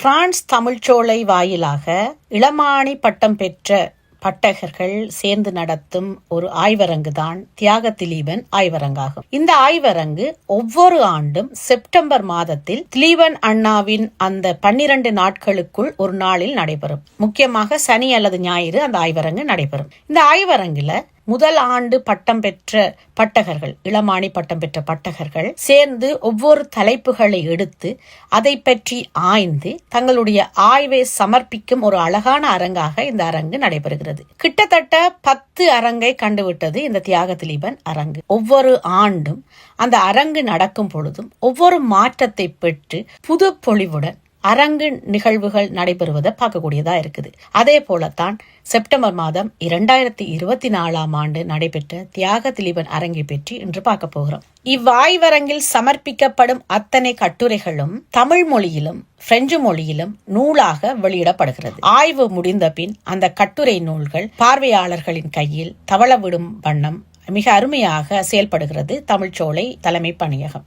France Tamilcholai வாயிலாக இளமானி பட்டம் பெற்ற பட்டகர்கள் சேர்ந்து நடத்தும் ஒரு ஆய்வரங்கு தான் தியாக திலீபன் ஆய்வரங்காகும். இந்த ஆய்வரங்கு ஒவ்வொரு ஆண்டும் செப்டம்பர் மாதத்தில் திலீபன் அண்ணாவின் அந்த பன்னிரண்டு நாட்களுக்குள் ஒரு நாளில் நடைபெறும். முக்கியமாக சனி அல்லது ஞாயிறு அந்த ஆய்வரங்கு நடைபெறும். இந்த ஆய்வரங்குல முதல் ஆண்டு பட்டம் பெற்ற பட்டகர்கள் இளமானி பட்டம் பெற்ற பட்டகர்கள் சேர்ந்து ஒவ்வொரு தலைப்புகளை எடுத்து அதை பற்றி ஆய்ந்து தங்களுடைய ஆய்வை சமர்ப்பிக்கும் ஒரு அழகான அரங்காக இந்த அரங்கு நடைபெறுகிறது. கிட்டத்தட்ட பத்து அரங்கை கண்டுவிட்டது இந்த தியாக திலீபன் அரங்கு. ஒவ்வொரு ஆண்டும் அந்த அரங்கு நடக்கும் பொழுதும் ஒவ்வொரு மாற்றத்தை பெற்று புது பொழிவுடன் அரங்கு நிகழ்வுகள் நடைபெறுவதை பார்க்கக்கூடியதா இருக்குது. அதே போலத்தான் செப்டம்பர் மாதம் இரண்டாயிரத்தி இருபத்தி நாலாம் ஆண்டு நடைபெற்ற தியாக திலீபன் அரங்கை பற்றி இன்று பார்க்க போகிறோம். இவ்வாய்வரங்கில் சமர்ப்பிக்கப்படும் அத்தனை கட்டுரைகளும் தமிழ் மொழியிலும் பிரெஞ்சு மொழியிலும் நூலாக வெளியிடப்படுகிறது. ஆய்வு முடிந்த பின் அந்த கட்டுரை நூல்கள் பார்வையாளர்களின் கையில் தவளவிடும் வண்ணம் மிக அருமையாக செயல்படுகிறது தமிழ்ச்சோலை தலைமை பணியகம்.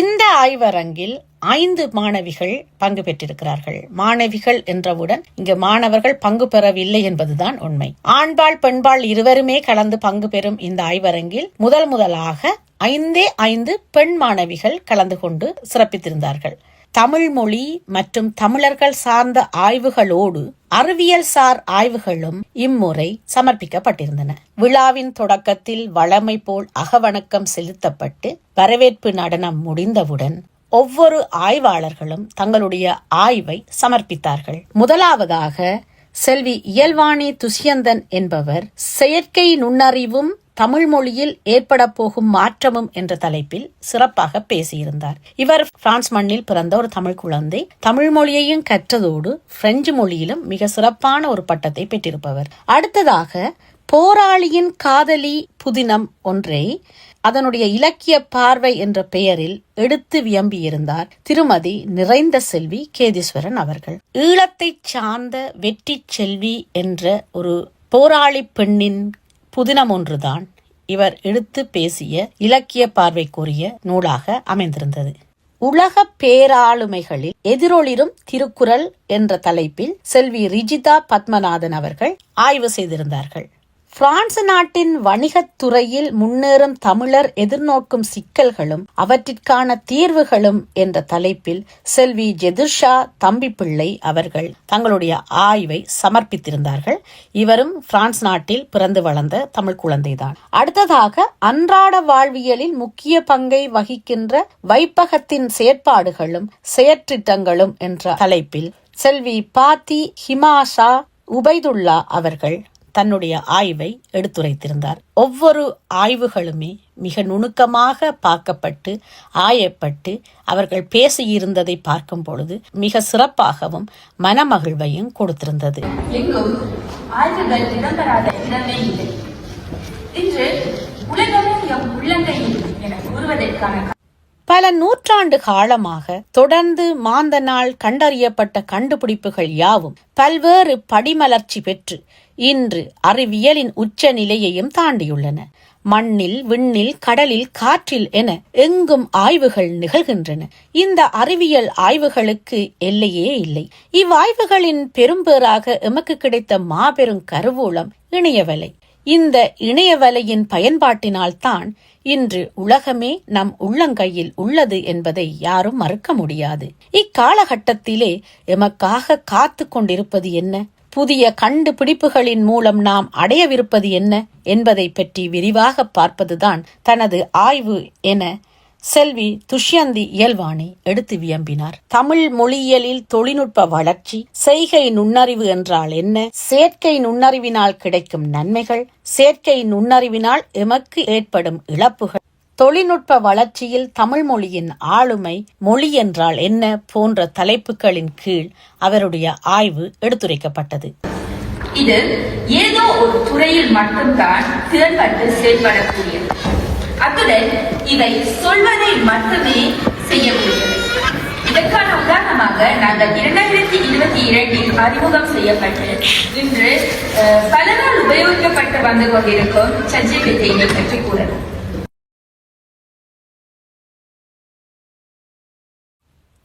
இந்த ஆய்வரங்கில் ஐந்து மாணவிகள் பங்கு பெற்றிருக்கிறார்கள். மாணவிகள் என்றவுடன் இங்கு மாணவர்கள் பங்கு பெறவில்லை என்பதுதான் உண்மை. ஆண்பால் பெண்பால் இருவருமே கலந்து பங்கு பெறும் இந்த ஆய்வரங்கில் முதல் முதலாக ஐந்தே ஐந்து பெண் மாணவிகள் கலந்து கொண்டு சிறப்பித்திருந்தார்கள். தமிழ் மொழி மற்றும் தமிழர்கள் சார்ந்த ஆய்வுகளோடு அறிவியல் சார் ஆய்வுகளும் இம்முறை சமர்ப்பிக்கப்பட்டிருந்தன. விழாவின் தொடக்கத்தில் வளமை போல் அகவணக்கம் செலுத்தப்பட்டு வரவேற்பு நடனம் முடிந்தவுடன் ஒவ்வொரு ஆய்வாளர்களும் தங்களுடைய ஆய்வை சமர்ப்பித்தார்கள். முதலாவதாக செல்வி இயல்வாணி துஷ்யந்தன் என்பவர் செயற்கை நுண்ணறிவும் தமிழ் மொழியில் ஏற்பட போகும் மாற்றமும் என்ற தலைப்பில் சிறப்பாக பேசியிருந்தார். இவர் பிரான்ஸ் மண்ணில் பிறந்த ஒரு தமிழ் குழந்தை. தமிழ் மொழியையும் கற்றதோடு பிரெஞ்சு மொழியிலும் மிக சிறப்பான ஒரு பட்டத்தை பெற்றிருப்பவர். அடுத்ததாக போராளியின் காதலி புதினம் ஒன்றை அதனுடைய இலக்கிய பார்வை என்ற பெயரில் எடுத்து வியம்பியிருந்தார் திருமதி நிறைந்த செல்வி கேதீஸ்வரன் அவர்கள். ஈழத்தை சார்ந்த வெற்றி செல்வி என்ற ஒரு போராளி பெண்ணின் புதினம் ஒன்றுதான் இவர் எடுத்து பேசிய இலக்கிய பார்வைக்குரிய நூலாக அமைந்திருந்தது. உலக பேராளுமைகளில் எதிரொளிரும் திருக்குறள் என்ற தலைப்பில் செல்வி ரிஜிதா பத்மநாதன் அவர்கள் ஆய்வு செய்திருந்தார்கள். பிரான்ஸ் நாட்டின் வணிகத் துறையில் முன்னேறும் தமிழர் எதிர்நோக்கும் சிக்கல்களும் அவற்றிற்கான தீர்வுகளும் என்ற தலைப்பில் செல்வி ஜெதுர்ஷா தம்பிப்பிள்ளை அவர்கள் தங்களுடைய ஆய்வை சமர்ப்பித்திருந்தார்கள். இவரும் பிரான்ஸ் நாட்டில் பிறந்து வளர்ந்த தமிழ் குழந்தைதான். அடுத்ததாக அன்றாட வாழ்வியலில் முக்கிய பங்கை வகிக்கின்ற வைப்பகத்தின் செயற்பாடுகளும் செயற்றிட்டங்களும் என்ற தலைப்பில் செல்வி பாத்தி ஹிமாஷா உபைதுல்லா அவர்கள் தன்னுடைய ஆய்வை எடுத்துரைத்திருந்தார். ஒவ்வொரு ஆய்வுகளுமே மிக நுணுக்கமாக பார்க்கப்பட்டு ஆயப்பட்டு அவர்கள் பேசியிருந்ததை பார்க்கும் பொழுது மிக சிறப்பாகவும் மனமகிழ்வையும் கொடுத்திருந்தது. பல நூற்றாண்டு காலமாக தொடர்ந்து மாந்தனால் கண்டறியப்பட்ட கண்டுபிடிப்புகள் யாவும் பல்வேறு படிமலர்ச்சி பெற்று இன்று அறிவியலின் உச்ச நிலையையும் தாண்டியுள்ளன. மண்ணில் விண்ணில் கடலில் காற்றில் என எங்கும் ஆய்வுகள் நிகழ்கின்றன. இந்த அறிவியல் ஆய்வுகளுக்கு எல்லையே இல்லை. இவ்வாய்வுகளின் பெரும்பேறாக எமக்கு கிடைத்த மாபெரும் கருவூலம் இணையவலை. இந்த இணையவலையின் பயன்பாட்டினால்தான் இன்று உலகமே நம் உள்ளங்கையில் உள்ளது என்பதை யாரும் மறுக்க முடியாது. இக்காலகட்டத்திலே எமக்காக காத்து கொண்டிருப்பது என்ன? புதிய கண்டுபிடிப்புகளின் மூலம் நாம் அடையவிருப்பது என்ன என்பதை பற்றி விரிவாக பார்ப்பதுதான் தனது ஆய்வு என செல்வி துஷ்யந்தி இயல்வாணி எடுத்து வியம்பினார். தமிழ் மொழியியலில் தொழில்நுட்ப வளர்ச்சி செய்கை நுண்ணறிவு என்றால் என்ன? செயற்கை நுண்ணறிவினால் கிடைக்கும் நன்மைகள் செயற்கை நுண்ணறிவினால் எமக்கு ஏற்படும் இழப்புகள். தொழில்நுட்ப வளர்ச்சியில் தமிழ் மொழியின் ஆளுமை மொழி என்றால் என்ன போன்ற தலைப்புகளின் கீழ் அவருடைய ஆய்வு எடுத்துரைக்கப்பட்டது. இது ஏதோ ஒரு துறையில் மட்டும்தான் திறன்பட்டு செயல்படக்கூடியது அத்துடன் இவை சொல்வதை மட்டுமே செய்யக்கூடியவை இதற்கான உதாரணமாக நாங்கள் இரண்டாயிரத்தி இருபத்தி இரண்டில் அறிமுகம் செய்யப்பட்டு இன்று பலரால் உபயோகிக்கப்பட்டு வந்து கொண்டிருக்கும் சஜிபிடியை பற்றி கூறலாம்.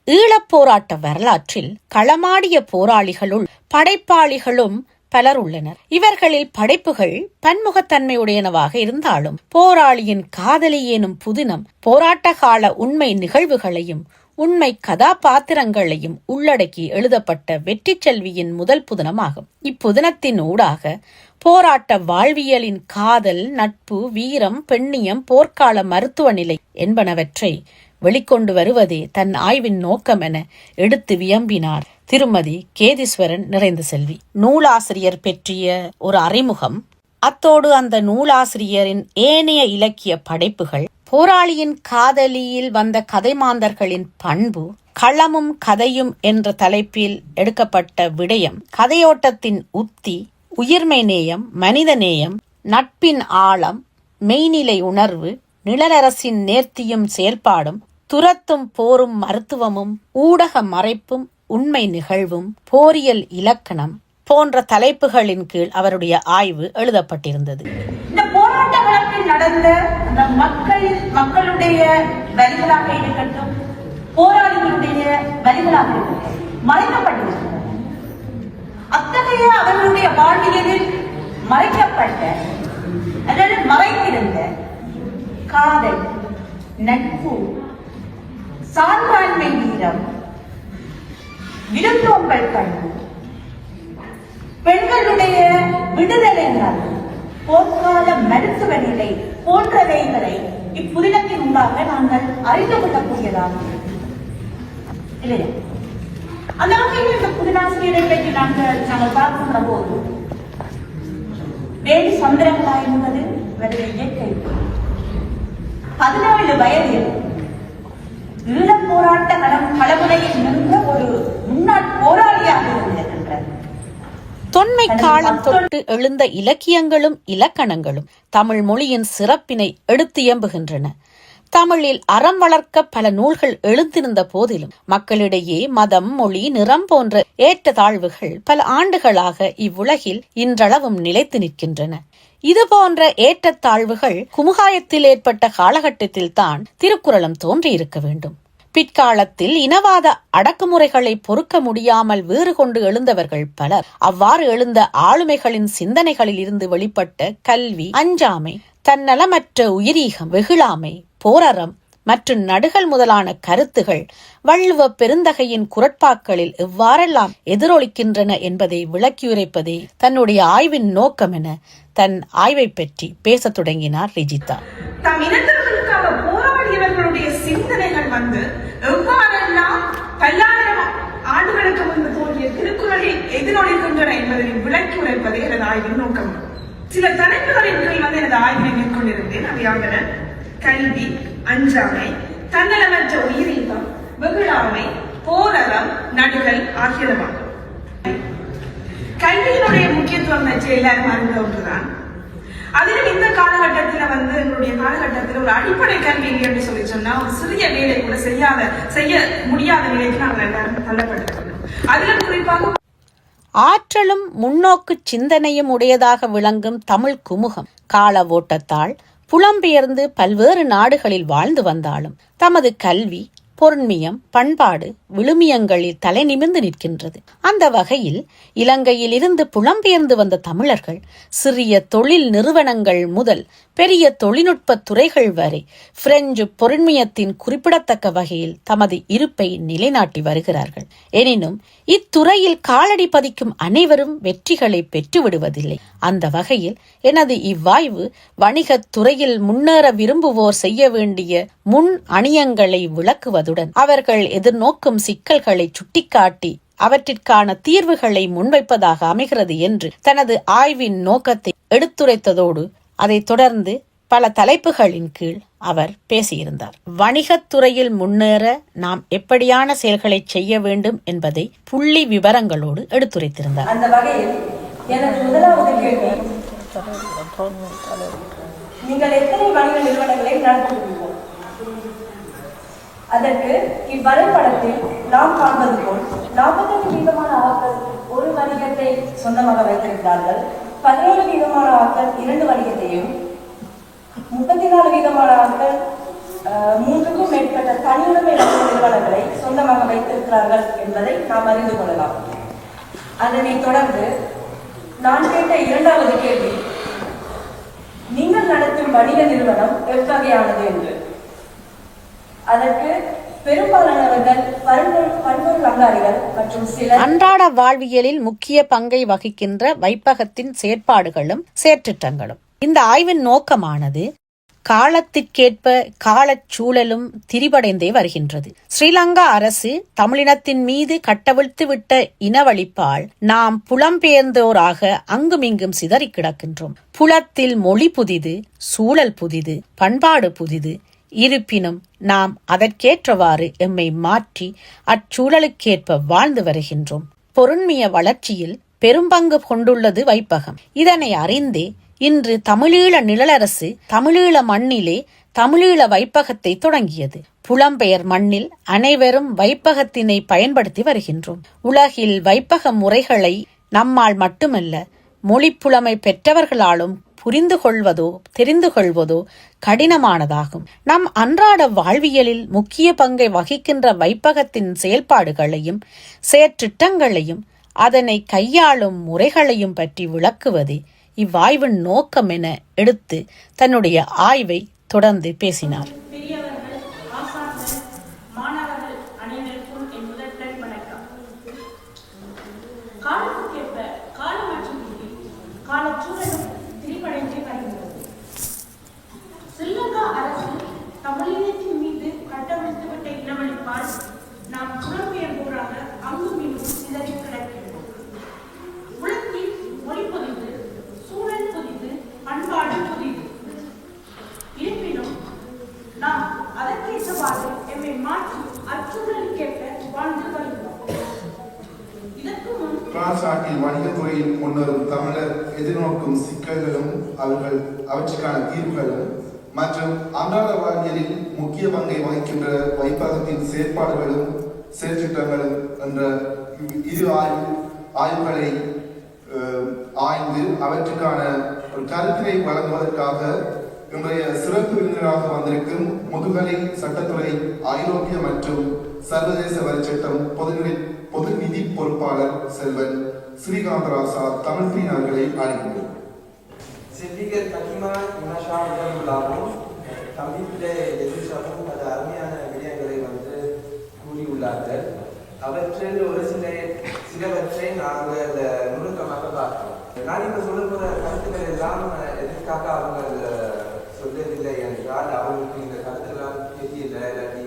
ஈழப்போராட்ட வரலாற்றில் களமாடிய போராளிகளுள் படைப்பாளிகளும் பலர் உள்ளனர். இவர்களில் படைப்புகள் பன்முகத்தன்மையுடையனவாக இருந்தாலும் போராளியின் காதலி எனும் புதினம் போராட்ட கால உண்மை நிகழ்வுகளையும் உண்மை கதாபாத்திரங்களையும் உள்ளடக்கி எழுதப்பட்ட வெற்றி செல்வியின் முதல் புதினமாகும். இப்புதினத்தின் ஊடாக போராட்ட வாழ்வியலின் காதல் நட்பு வீரம் பெண்ணியம் போர்க்கால மருத்துவ நிலை என்பனவற்றை வெளிக்கொண்டு வருவதே தன் ஆய்வின் நோக்கம் என எடுத்து வியம்பினார். திருமதி கேதீஸ்வரன் நிறைந்த செல்வி. நூலாசிரியர் பெற்றிய ஒரு அறிமுகம். அத்தோடு அந்த நூலாசிரியரின் ஏனைய இலக்கிய படைப்புகள் போராளியின் காதலியில் வந்த கதைமாந்தர்களின் பண்பு களமும் கதையும் என்ற தலைப்பில் எடுக்கப்பட்ட விடயம் கதையோட்டத்தின் உத்தி உயிர்மை நேயம் மனித நேயம் நட்பின் ஆழம் மெய்நிலை உணர்வு நிழலரசின் நேர்த்தியும் செயற்பாடும் துரத்தும் போரும் மருத்துவமும் ஊடக மறைப்பும் உண்மை நிகழ்வும் போரியல் இலக்கணம் போன்ற தலைப்புகளின் கீழ் அவருடைய ஆய்வு எழுதப்பட்டிருந்தது. இந்த போராட்ட வழக்கில் நடந்த அந்த மக்கள் மக்களுடைய வரிகளாக இருக்கட்டும் போராளிகளுடைய வரிகளாக இருக்கட்டும் மறைக்கப்பட்டிருக்கிறது அத்தகைய அவர்களுடைய வாழ்வியலில் மறைக்கப்பட்ட அதாவது மறைந்திருந்த காதல் நட்பு சான்றாண்மை வீரம் விருந்தோம்பல் பண்பு பெண்களுடைய விடுதலை உணர்வு போர்க்கால மருத்துவ நிலை போன்றவைகளை இப்புதினத்தின் ஊடாக நாங்கள் அறிந்து கொள்ளக்கூடியதாக இல்லையா? அந்த வகையில் இந்த புதினாசிரியரை பற்றி நாங்கள் நாங்கள் பார்க்கின்ற போது வேலி சந்திரங்களா என்பது இவருடைய இயற்கை. பதினேழு வயதில் ஈழப் போராட்ட களம் களமுறையில் நின்ற ஒரு முன்னாள் போராளியாக இருந்திருக்கின்றார். தொன்மை காலம் தொட்டு எழுந்த இலக்கியங்களும் இலக்கணங்களும் தமிழ் மொழியின் சிறப்பினை எடுத்து இயம்புகின்றன தமிழில் அறம் வளர்க்க பல நூல்கள் எழுந்திருந்த போதிலும் மக்களிடையே மதம் மொழி நிறம் போன்ற ஏற்ற தாழ்வுகள் பல ஆண்டுகளாக இவ்வுலகில் இன்றளவும் நிலைத்து நிற்கின்றன. இது போன்ற ஏற்றத்தாழ்வுகள் குமுகாயத்தில் ஏற்பட்ட காலகட்டத்தில் தான் திருக்குறளும் தோன்றியிருக்க வேண்டும். பிற்காலத்தில் இனவாத அடக்குமுறைகளை பொறுக்க முடியாமல் வேறு கொண்டு எழுந்தவர்கள் பலர் அவ்வாறு எழுந்த ஆளுமைகளின் சிந்தனைகளில் இருந்து வெளிப்பட்ட கல்வி அஞ்சாமை தன்னலமற்ற உயிரீகம் வெகுளாமை போரறம் மற்றும் நடுகள் முதலான கருத்துகள் வள்ளுவ பெருந்தகையின் குரட்பாக்களில் எவ்வாறெல்லாம் எதிரொலிக்கின்றன என்பதை விளக்கியுரைப்பதே தன்னுடைய ஆய்வின் நோக்கம் என தன் ஆய்வை பற்றி பேசத் தொடங்கினார் ரிஜிதா. தம் இனத்திற்காக போராடியவர்களுடைய சிந்தனைகள் வந்து எவ்வாறெல்லாம் பல்லாயிரம் ஆண்டுகளுக்கு முன்பு தோன்றிய திருக்குறளில் எதிரொலிக்கின்றன என்பதை விளக்கி உரைப்பதே எனது ஆய்வின் நோக்கம். சில தலைப்புகளின் கீழ் வந்து எனது ஆய்வினை மேற்கொண்டிருந்தேன். அவையாவன கல்வி அஞ்சாமை தன்னலமற்ற உயிரின்பம் வெகுளாமை போரலம் நடுகள் ஆகியனவாகும். கல்வியினுடைய முக்கியத்துவம் பற்றி எல்லாரும் அறிந்த ஒன்றுதான். அதிலும் இந்த காலகட்டத்துல வந்து எங்களுடைய காலகட்டத்தில் ஒரு அடிப்படை கல்வி இல்லை என்று சொல்லி சொன்னா ஒரு சிறிய வேலை கூட செய்யாத செய்ய முடியாத நிலைக்கு நாங்கள் எல்லாரும் தள்ளப்பட்டிருக்கிறோம். அதிலும் குறிப்பாக ஆற்றலும் முன்னோக்கு சிந்தனையும் உடையதாக விளங்கும் தமிழ் குமுகம். கால ஓட்டத்தால் புலம்பெயர்ந்து பல்வேறு நாடுகளில் வாழ்ந்து வந்தாலும் தமது கல்வி பொருண்மியம் பண்பாடு விழுமியங்களில் தலை நிமிர்ந்து நிற்கின்றது. அந்த வகையில் இலங்கையில் இருந்து புலம்பெயர்ந்து வந்த தமிழர்கள் சிறிய தொழில் நிறுவனங்கள் முதல் பெரிய தொழில்நுட்ப துறைகள் வரை பிரெஞ்சு பொருண்மியத்தின் குறிப்பிடத்தக்க வகையில் தமது இருப்பை நிலைநாட்டி வருகிறார்கள். எனினும் இத்துறையில் காலடி பதிக்கும் அனைவரும் வெற்றிகளை பெற்றுவிடுவதில்லை அந்த வகையில் எனது இவ்வாய்வு வணிகத் துறையில் முன்னேற விரும்புவோர் செய்ய வேண்டிய முன் அணியங்களை விளக்குவதுடன் அவர்கள் எதிர்நோக்கும் சிக்கல்களை சுட்டிக்காட்டி அவற்றிற்கான தீர்வுகளை முன்வைப்பதாக அமைகிறது என்று தனது ஆய்வின் நோக்கத்தை எடுத்துரைத்ததோடு அதைத் தொடர்ந்து பல தலைப்புகளின் கீழ் அவர் பேசியிருந்தார். வணிகத் துறையில் முன்னேற நாம் எப்படியான செயல்களை செய்ய வேண்டும் என்பதை புள்ளி விவரங்களோடு எடுத்துரைத்திருந்தார். அந்த வகையில் எனது முதலாவது கேள்வி நீங்கள் எத்தனை வணிக நிறுவனங்களை நடத்துகிறீர்கள்? அதற்கு இவ்வரைபடத்தில் நாம் காண்பது போல் நாற்பத்தெட்டு வீதமான ஆக்கள் ஒரு வணிகத்தை சொந்தமாக வைத்திருக்கிறார்கள் பதினேழு வீதமான ஆக்கள் இரண்டு வணிகத்தையும் முப்பத்தி நாலு வீதமான ஆக்கள் மூன்றுக்கும் மேற்பட்ட தனியுடைமை நிறுவனங்களை சொந்தமாக வைத்திருக்கிறார்கள் என்பதை நாம் அறிந்து கொள்ளலாம். அதனைத் தொடர்ந்து நான் கேட்ட இரண்டாவது கேள்வி நீங்கள் நடத்தும் வணிக நிறுவனம் எவ்வகையானது என்று? அதற்கு பெரும்பாலானவர்கள் அங்காடிகள் மற்றும் அன்றாட வாழ்வியலில் முக்கிய பங்கை வகிக்கின்ற வைப்பகத்தின் செயற்பாடுகளும் செயற்றிட்டங்களும். இந்த ஆய்வின் நோக்கமானது காலத்திற்கேற்ப காலச் சூழலும் திரிபடைந்தே வருகின்றது. ஸ்ரீலங்கா அரசு தமிழினத்தின் மீது கட்டவிழ்த்து விட்ட இனவழிப்பால் நாம் புலம்பெயர்ந்தோராக அங்குமிங்கும் சிதறி கிடக்கின்றோம் புலத்தில் மொழி புதிது சூழல் புதிது பண்பாடு புதிது இருப்பினும் நாம் அதற்கேற்றவாறு எம்மை மாற்றி அச்சூழலுக்கேற்ப வாழ்ந்து வருகின்றோம். பொருண்மைய வளர்ச்சியில் பெரும்பங்கு கொண்டுள்ளது வைப்பகம். இதனை அறிந்தே இன்று தமிழீழ நிழலரசு தமிழீழ மண்ணிலே தமிழீழ வைப்பகத்தை தொடங்கியது. புலம்பெயர் மண்ணில் அனைவரும் வைப்பகத்தினை பயன்படுத்தி வருகின்றோம். உலகில் வைப்பக முறைகளை நம்மால் மட்டுமல்ல மொழிப்புலமை பெற்றவர்களாலும் புரிந்து கொள்வதோ தெரிந்து கொள்வதோ கடினமானதாகும். நம் அன்றாட வாழ்வியலில் முக்கிய பங்கை வகிக்கின்ற வைப்பகத்தின் செயல்பாடுகளையும் செயற்றிட்டங்களையும் அதனை கையாளும் முறைகளையும் பற்றி விளக்குவது இவ்வாய்வின் நோக்கம் என எடுத்து தன்னுடைய ஆய்வை தொடர்ந்து பேசினார் பெரியவர்கள் ஆசான்கள் மாணவர்கள் அனைவருக்கும் என் முதற்கண் வணக்கம் காலத்துக்கேற்ப கால மற்றும் விதி காலச்சூழலும் திரிபடைந்தே வருகிறது ஸ்ரீலங்கா அரசு தமிழினத்தின் மீது கட்டவிழ்த்துவிட்ட இனவழிப்பால் நாம் புலம்பெயர்வோராக அங்கும் இங்கும் சிதறி கிடக்கிறோம் உலகில் மொழி புதிது சூழல் புதிது பண்பாடு புதிது இருப்பினும் நாம் அதற்கேற்றவாறு எம்மை மாற்றி அச்சூழலுக்கேற்ப வாழ்ந்து வருகிறோம் இதற்கு முன் பிரான்ஸ் நாட்டில் வணிகத்துறையில் முன்னேறும் தமிழர் எதிர்நோக்கும் சிக்கல்களும் அவர்கள் அவற்றுக்கான தீர்வுகளும் மற்றும் அன்றாட வாழ்வியலில் முக்கிய பங்கை வகிக்கின்ற வைப்பகத்தின் செயற்பாடுகளும் செயற்திட்டங்களும் என்ற இரு ஆய்வு ஆய்வுகளை ஆய்ந்து அவற்றுக்கான ஒரு கருத்தினை வழங்குவதற்காக இன்றைய சிறப்பு விருந்தினராக வந்திருக்கும் முதுகலை சட்டத்துறை ஐரோப்பிய மற்றும் சர்வதேச வரிச்சட்டம் பொதுநிலை பொது நிதி பொறுப்பாளர் செல்வன் ஸ்ரீகாந்தராசா தமிழ்தீன் அவர்களை அழைக்கிறேன். சித்திகர் கனிமா இமஷா உடம்புலாவும் தமிழிலே எதிர்சாவும் பல அருமையான விடயங்களை வந்து கூறியுள்ளார்கள். அவற்றில் ஒரு சில சிலவற்றை நாங்கள் இந்த நுணுக்கமாக பார்க்கிறோம் நான் இப்ப சொல்ல போற கருத்துக்கள் எல்லாம் எதற்காக அவங்க சொல்லவில்லை என்றால் அவங்களுக்கு இந்த கருத்தெல்லாம் தெரியல இல்லாட்டி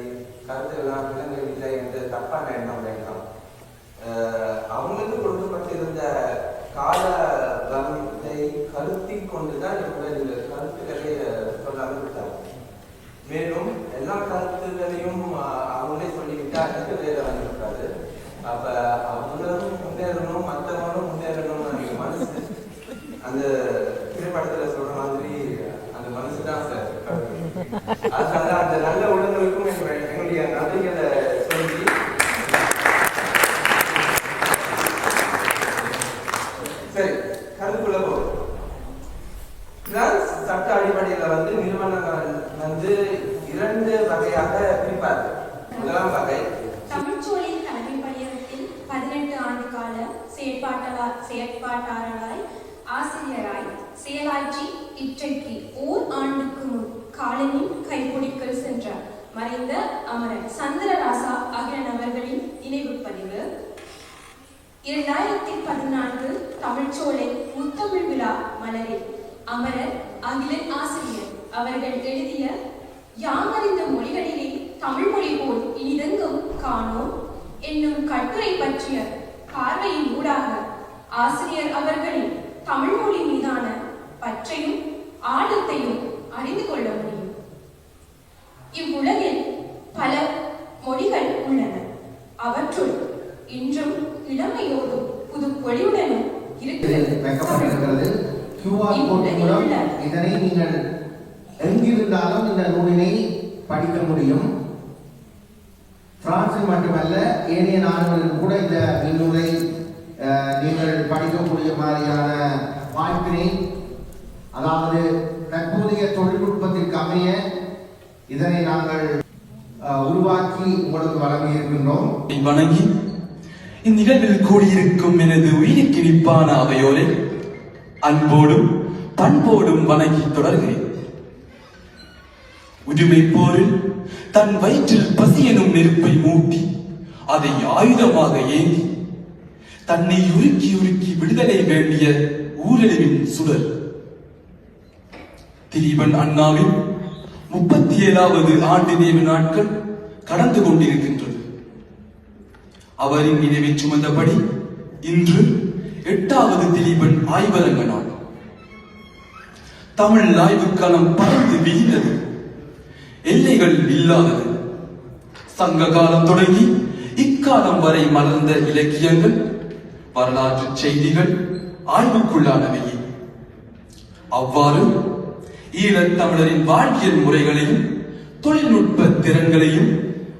கருத்தெல்லாம் விளங்கவில்லை என்ற தப்பான எண்ணம் வேண்டாம். அஹ் அவங்களுக்கு கொடுக்கப்பட்டிருந்த கால கொண்டுதான் இவங்க இந்த கருத்துக்களை சொல்லாமல் மேலும் எல்லா கருத்துகளையும் அவங்களே சொல்லிவிட்டா எனக்கு வேலை வந்துவிட்டாரு அப்ப அவங்களும் முன்னேறணும் மற்றவங்களும் முன்னேறணும் அந்த மனசு அந்த திரைப்படத்துல சொல்ற மாதிரி அந்த மனசுதான் சார். அதனால அந்த நல்ல உள்ளங்களுக்கும் எங்களுடைய எங்களுடைய நன்றிகளை சொல்லி சரி கருத்துக்குள்ள போகும் பிரான்ஸ் சட்ட அடிப்படையில வந்து நிறுவனங்கள் வந்து இரண்டு வகையாக பிரிப்பார்கள் முதலாம் வகை தமிழ்ச்சோலின் தலைமை பணியகத்தில் பதினெட்டு ஆண்டு கால செயற்பாட்டாளர் செயற்பாட்டாளராய் ஆசிரியராய் செயலாற்றி இன்றைக்கு ஓர் ஆண்டுக்கு முன் காலனின் கைப்பிடிக்கல் சென்றார் மறைந்த அமரர் சந்திரராசா ஆகிய நபர்களின் நினைவு பதிவு. இரண்டாயிரத்தி பதினான்கு தமிழ்ச்சோலை முத்தமிழ் விழா மலரில் அமரர் அகிலன் ஆசிரியர் அவர்கள் எழுதிய யாமறிந்த மொழிகளிலே தமிழ் மொழி போல் இனிதெங்கும் காணோம் என்னும் கட்டுரை பற்றிய பார்வையின் ஊடாக ஆசிரியர் அவர்களின் தமிழ் மொழி மீதான பற்றையும் ஆழத்தையும் அறிந்து கொள்ள இவ்வுலகில் பல மொழிகள் உள்ளன. அவற்றுள் இன்றும் இளமையோடும் புது பொலிவுடனும் இருக்கிறது கியூஆர் கோட் மூலம் இதனை நீங்கள் எங்கிருந்தாலும் இந்த நூலினை படிக்க முடியும். பிரான்சில் மட்டுமல்ல ஏனைய நாடுகளிலும் கூட இந்த இந்நூலை நீங்கள் படிக்கக்கூடிய மாதிரியான வாய்ப்பினை அதாவது தற்போதைய தொழில்நுட்பத்திற்கு அமைய இதனை நாங்கள் உருவாக்கி உங்களுக்கு வழங்கி இருக்கின்றோம் வணங்கி இந்நிகழ்வில் கூடியிருக்கும் எனது உயிருக்கு நிப்பான அவையோரை அன்போடும் பண்போடும் வணங்கி தொடர்கிறேன். உரிமை போரில் தன் வயிற்றில் பசி எனும் நெருப்பை மூட்டி அதை ஆயுதமாக ஏந்தி தன்னை உருக்கி உருக்கி விடுதலை வேண்டிய ஊரழிவின் சுடர். திலீபன் அண்ணாவின் முப்பத்தி ஏழாவது ஆண்டு நினைவு நாட்கள் கடந்து கொண்டிருக்கின்றது. அவரின் நினைவை சுமந்தபடி இன்று எட்டாவது திலீபன் ஆய்வரங்க நாள் தமிழ் ஆய்வுக்காலம் பறந்து விரிந்தது. எல்லைகள் இல்லாதது. சங்க காலம் தொடங்கி இக்காலம் வரை மலர்ந்த இலக்கியங்கள் வரலாற்று செய்திகள் ஆய்வுக்குள்ளானவையே. அவ்வாறு ஈழத் தமிழரின் வாழ்வியல் முறைகளையும் தொழில்நுட்ப திறன்களையும்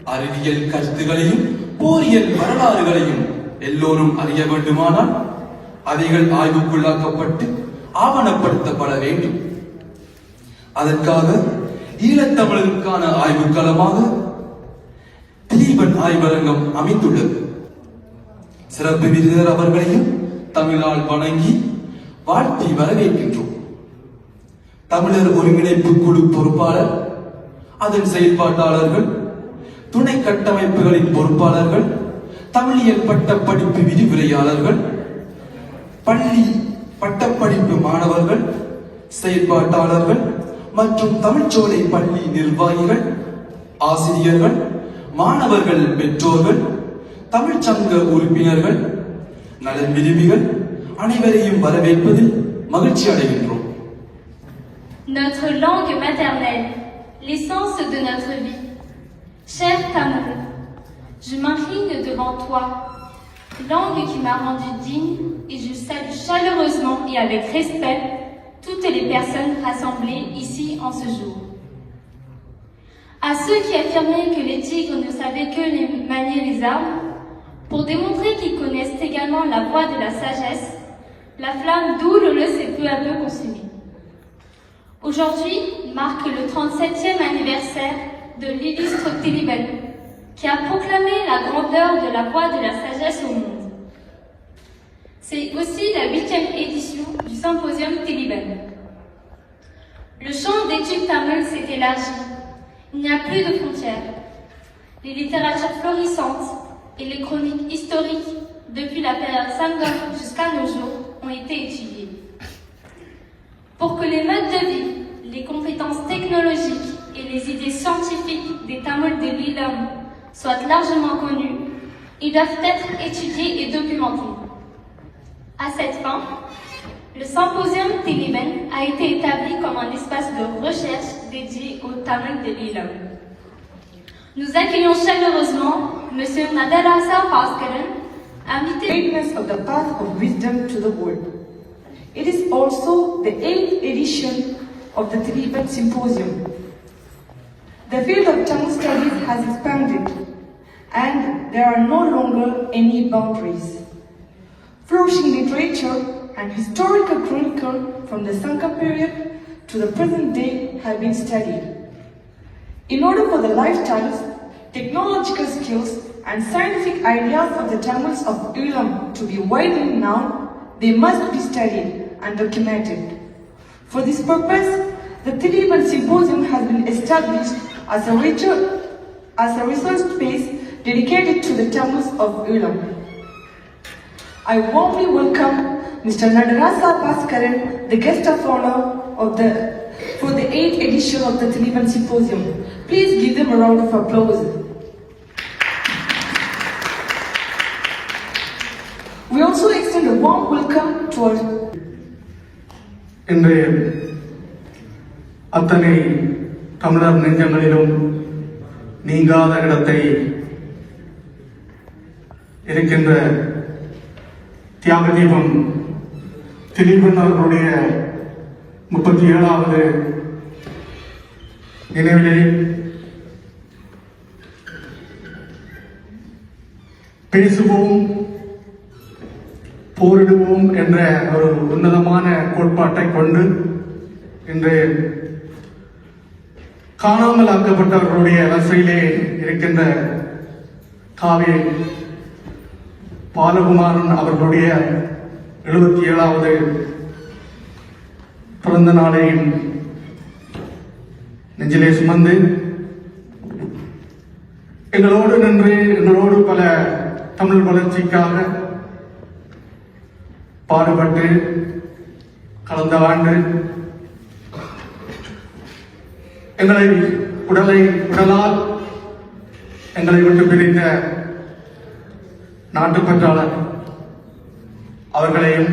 அறிவியல் கருத்துகளையும் போரியல் வரலாறுகளையும் எல்லோரும் அறிய வேண்டுமானால் அவைகள் ஆய்வுக்குள்ளாக்கப்பட்டு ஆவணப்படுத்தப்பட வேண்டும். அதற்காக ஈழத்தமிழருக்கான ஆய்வுக்களமாக திலீபன் ஆய்வரங்கம் அமைந்துள்ளது. சிறப்பு விருதர் அவர்களையும் தமிழால் வணங்கி வாழ்த்தி வரவேற்கின்றோம். தமிழர் ஒருங்கிணைப்பு குழு பொறுப்பாளர் அதன் செயல்பாட்டாளர்கள் துணை கட்டமைப்புகளின் பொறுப்பாளர்கள் தமிழியல் பட்டப்படிப்பு விரிவுரையாளர்கள் பள்ளி பட்டப்படிப்பு மாணவர்கள் செயல்பாட்டாளர்கள் மற்றும் தமிழ்ச்சோலை பள்ளி நிர்வாகிகள் ஆசிரியர்கள் மாணவர்கள் பெற்றோர்கள் தமிழ்ச்சங்க உறுப்பினர்கள் நலன் விரும்பிகள் அனைவரையும் வரவேற்பதில் மகிழ்ச்சி அடைகின்றனர் Notre langue maternelle, l'essence de notre vie. Cher Tamil, je m'incline devant toi, langue qui m'a rendu digne, et je salue chaleureusement et avec respect toutes les personnes rassemblées ici en ce jour. À ceux qui affirmaient que les tigres ne savaient que manier les armes, pour démontrer qu'ils connaissent également la voie de la sagesse, la flamme douloureuse s'est peu à peu consumée. Aujourd'hui marque le 37e anniversaire de l'illustre Tiliban, qui a proclamé la grandeur de la voie de la sagesse au monde. C'est aussi la huitième édition du symposium Tiliban. Le champ d'études tamil s'est élargi. Il n'y a plus de frontières. Les littératures florissantes et les chroniques historiques depuis la période Sangam jusqu'à nos jours ont été étudiées. Pour que les modes de vie, les compétences technologiques et les idées scientifiques des Tamouls de l'Ilam soient largement connues, ils doivent être étudiés et documentés. À cette fin, le symposium Tiliban a été établi comme un espace de recherche dédié aux Tamouls de l'Ilam. Nous accueillons chaleureusement M. Nadarasa Bhaskaran, invité. It is also the eighth edition of the Tibetan Symposium. The field of Tamil studies has expanded and there are no longer any boundaries. Flourishing literature and historical chronicle from the Sangha period to the present day have been studied. In order for the lifestyles, technological skills, and scientific ideas of the Tamils of Ulam to be widely known, they must be studied and documented. For this purpose, the Tiliban Symposium has been established as a, research, as a research space dedicated to the Tamils of Ulam. I warmly welcome Mr. Nadarasa Bhaskaran, the guest of honor of the, for the 8th edition of the Taliban Symposium. Please give them a round of applause. We also extend a warm welcome to our இன்றைய அத்தனை தமிழர் நெஞ்சங்களிலும் நீங்காத இடத்தை இருக்கின்ற தியாக தீபம் திலீபன் அவர்களுடைய முப்பத்தி ஏழாவது நினைவிலே பேசுவோம். போரிடுவோம் என்ற ஒரு உன்னதமான கோட்பாட்டை கொண்டு இன்று காணாமல் ஆக்கப்பட்டவர்களுடைய வரிசையிலே இருக்கின்ற காவே பாலகுமாரன் அவர்களுடைய எழுபத்தி ஏழாவது பிறந்த நாளையும் நெஞ்சிலே சுமந்து எங்களோடு நின்று எங்களோடு பல தமிழ் வளர்ச்சிக்காக பாடுபட்டு கலந்த ஆண்டு எங்களை உடலை உடலால் எங்களை விட்டு பிரிந்த நாட்டுப்பற்றாளர் அவர்களையும்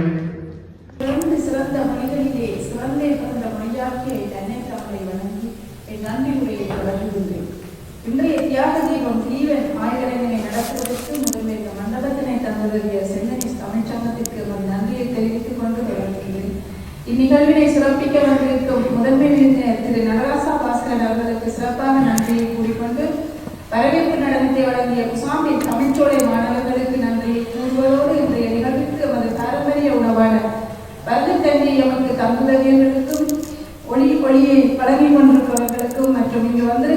சிறந்த சிறந்த சிறந்தே சிறந்த பிறந்த மொழியாக்கிய தன்னை தமிழை வணங்கி என் நன்றி உரையை தொடர்கின்றேன். இன்றைய தியாக தீபம் தீவன் ஆய்வரங்கினை நடத்துவதற்கு முதலில் மண்டபத்தினை தந்ததுடைய சென்னதி இந்நிகழ்வினை சிறப்பிக்க வந்திருக்கும் முதன்மை விருந்தினர் திரு நடராசா பாஸ்கரன் அவர்களுக்கு சிறப்பாக நன்றியை கூறிக்கொண்டு வரவேற்பு நடனத்தை வழங்கிய குசாமி தமிழ்ச்சோலை மாணவர்களுக்கு நன்றியை கூறுவதோடு இன்றைய நிகழ்விற்கு எமது பாரம்பரிய உணவான வருகத்தண்ணி எமக்கு தங்குதவியர்களுக்கும் ஒளி ஒளியை பழகி கொண்டிருப்பவர்களுக்கும் மற்றும் இங்கு வந்து